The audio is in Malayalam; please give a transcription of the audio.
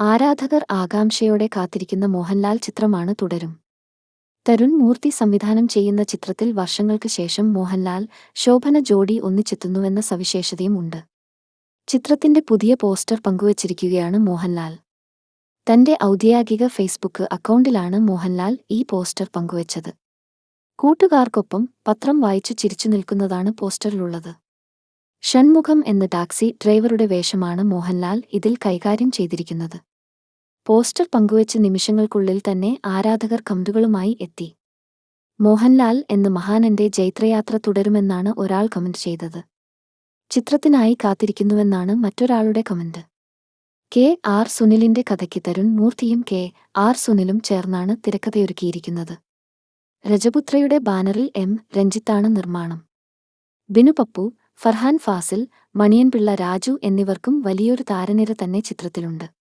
ആരാധകർ ആകാംക്ഷയോടെ കാത്തിരിക്കുന്ന മോഹൻലാൽ ചിത്രമാണ് തുടരും. തരുൺ മൂർത്തി സംവിധാനം ചെയ്യുന്ന ചിത്രത്തിൽ വർഷങ്ങൾക്ക് ശേഷം മോഹൻലാൽ ശോഭന ജോഡി ഒന്നിച്ചെത്തുന്നുവെന്ന സവിശേഷതയും ഉണ്ട്. ചിത്രത്തിന്റെ പുതിയ പോസ്റ്റർ പങ്കുവച്ചിരിക്കുകയാണ് മോഹൻലാൽ. തന്റെ ഔദ്യോഗിക ഫേസ്ബുക്ക് അക്കൗണ്ടിലാണ് മോഹൻലാൽ ഈ പോസ്റ്റർ പങ്കുവച്ചത്. കൂട്ടുകാർക്കൊപ്പം പത്രം വായിച്ചു ചിരിച്ചു നിൽക്കുന്നതാണ് പോസ്റ്ററിലുള്ളത്. ഷൺമുഖം എന്ന ടാക്സി ഡ്രൈവറുടെ വേഷമാണ് മോഹൻലാൽ ഇതിൽ കൈകാര്യം ചെയ്തിരിക്കുന്നത്. പോസ്റ്റർ പങ്കുവച്ച നിമിഷങ്ങൾക്കുള്ളിൽ തന്നെ ആരാധകർ കമന്റുകളുമായി എത്തി. മോഹൻലാൽ എന്ന മഹാനന്റെ ജൈത്രയാത്ര തുടരുമെന്നാണ് ഒരാൾ കമന്റ് ചെയ്തത്. ചിത്രത്തിനായി കാത്തിരിക്കുന്നുവെന്നാണ് മറ്റൊരാളുടെ കമന്റ്. കെ ആർ സുനിലിന്റെ കഥയ്ക്ക് തരുൺ മൂർത്തിയും കെ ആർ സുനിലും ചേർന്നാണ് തിരക്കഥയൊരുക്കിയിരിക്കുന്നത്. രജപുത്രയുടെ ബാനറിൽ എം രഞ്ജിത്താണ് നിർമ്മാണം. ബിനു പപ്പു ഫർഹാൻ ഫാസിൽ മണിയൻപിള്ള രാജു എന്നിവർക്കും വലിയൊരു താരനിര തന്നെ ചിത്രത്തിലുണ്ട്.